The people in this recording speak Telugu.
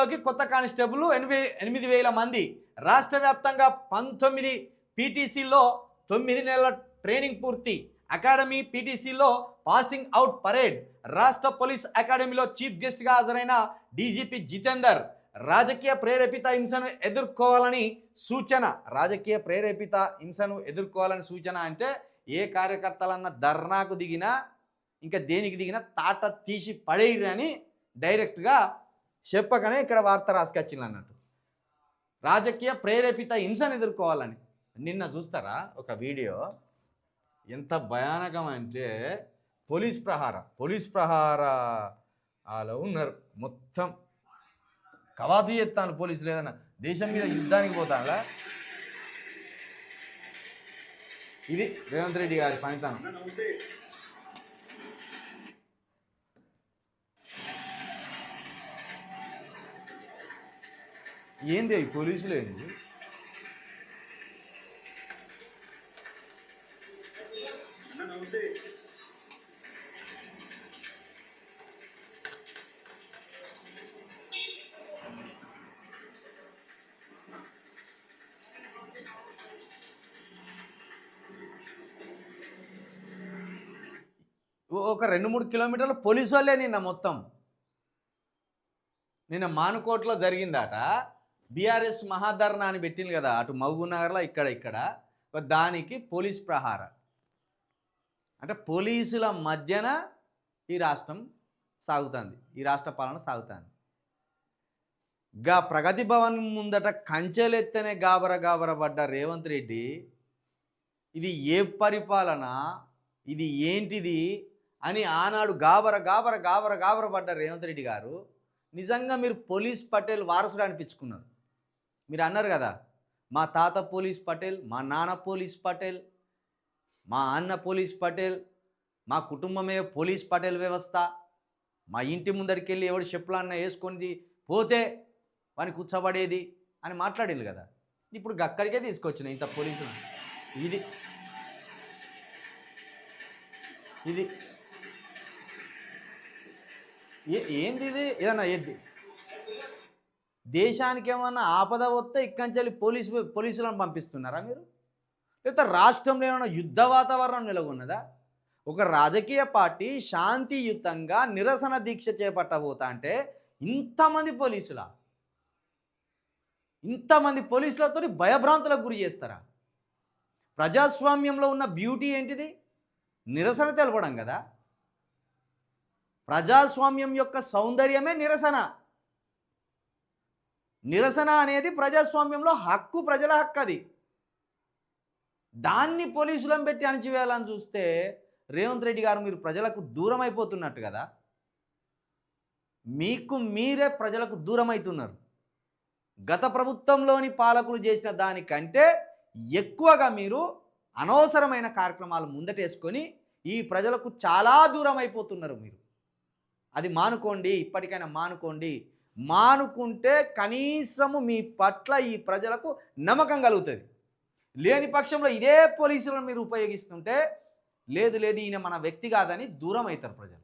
రంగంలోకి కొత్త కానిస్టేబుల్ ఎనిమిది ఎనిమిది వేల మంది. రాష్ట్ర వ్యాప్తంగా పంతొమ్మిది పీటీసీలో తొమ్మిది నెలల ట్రైనింగ్ పూర్తి. అకాడమీ పీటీసీలో పాసింగ్ అవుట్ పరేడ్. రాష్ట్ర పోలీస్ అకాడమీలో చీఫ్ గెస్ట్గా హాజరైన డీజీపీ జితేందర్. రాజకీయ ప్రేరేపిత హింసను ఎదుర్కోవాలని సూచన. రాజకీయ ప్రేరేపిత హింసను ఎదుర్కోవాలని సూచన అంటే ఏ కార్యకర్తలన్న ధర్నాకు దిగినా ఇంకా దేనికి దిగినా తాట తీసి పడేయరని డైరెక్ట్గా చెప్పకనే ఇక్కడ వార్త రాసుకొచ్చింది అన్నట్టు రాజకీయ ప్రేరేపిత హింసను ఎదుర్కోవాలని. నిన్న చూస్తారా ఒక వీడియో? ఎంత భయానకం అంటే పోలీస్ ప్రహార పోలీస్ ప్రహార అలా ఉన్నారు మొత్తం. కవాతు చేస్తాను పోలీసులు ఏదన్నా. దేశం మీద యుద్ధానికి పోతానులా ఇది రేవంత్ రెడ్డి గారి పనితనం. ఏంది అవి పోలీసులు ఏంది? ఒక రెండు మూడు కిలోమీటర్ల పోలీసు వాళ్ళే నిన్న మొత్తం. నిన్న మానుకోట్లో జరిగిందట. బీఆర్ఎస్ మహాధర్నా అని పెట్టింది కదా అటు మహబూబ్నగర్లో ఇక్కడ ఇక్కడ. దానికి పోలీస్ ప్రహార. అంటే పోలీసుల మధ్యన ఈ రాష్ట్రం సాగుతుంది ఈ రాష్ట్ర పాలన సాగుతుంది. గా ప్రగతి భవన్ ముందట కంచెలెత్తనే గాబర గాబర పడ్డ రేవంత్ రెడ్డి ఇది ఏ పరిపాలన ఇది ఏంటిది అని ఆనాడు గాబర గాబర గాబర గాబర పడ్డ రేవంత్ రెడ్డి గారు నిజంగా మీరు పోలీస్ పటేల్ వారసుడు అనిపించుకున్నారు. మీరు అన్నారు కదా మా తాత పోలీస్ పటేల్ మా నాన్న పోలీస్ పటేల్ మా అన్న పోలీస్ పటేల్ మా కుటుంబమే పోలీస్ పటేల్ వ్యవస్థ. మా ఇంటి ముందరికి వెళ్ళి ఎవడు చెప్పులన్న వేసుకొని పోతే వాని కూర్చోబడేది అని మాట్లాడింది కదా. ఇప్పుడు అక్కడికే తీసుకొచ్చిన ఇంత పోలీసులు ఇది ఇది. ఏ ఏంది ఇది? ఏదన్నా ఏది? దేశానికి ఏమన్నా ఆపద వస్తే ఇక్కంచెల్లి పోలీసు పోలీసులను పంపిస్తున్నారా మీరు? లేకపోతే రాష్ట్రంలో ఏమైనా యుద్ధ వాతావరణం నెలకొన్నదా? ఒక రాజకీయ పార్టీ శాంతియుతంగా నిరసన దీక్ష చేపట్టబోతా అంటే ఇంతమంది పోలీసులా? ఇంతమంది పోలీసులతో భయభ్రాంతులకు గురి చేస్తారా? ప్రజాస్వామ్యంలో ఉన్న బ్యూటీ ఏంటిది? నిరసన తెలపడం కదా. ప్రజాస్వామ్యం యొక్క సౌందర్యమే నిరసన. నిరసన అనేది ప్రజాస్వామ్యంలో హక్కు ప్రజల హక్కు అది దాన్ని పోలీసులను పెట్టి అణచివేయాలని చూస్తే రేవంత్ రెడ్డి గారు మీరు ప్రజలకు దూరం అయిపోతున్నట్టు కదా. మీకు మీరే ప్రజలకు దూరం అవుతున్నారు గత ప్రభుత్వంలోని పాలకులు చేసిన దానికంటే ఎక్కువగా మీరు అనవసరమైన కార్యక్రమాలు ముందటేసుకొని ఈ ప్రజలకు చాలా దూరం అయిపోతున్నారు మీరు. అది మానుకోండి ఇప్పటికైనా మానుకోండి మానుకుంటే కనీసము మీ పట్ల ఈ ప్రజలకు నమ్మకం కలుగుతుంది. లేని పక్షంలో ఇదే పోలీసులను మీరు ఉపయోగిస్తుంటే లేదు లేదు ఈయన మన వ్యక్తి కాదని దూరం అవుతారు ప్రజలు.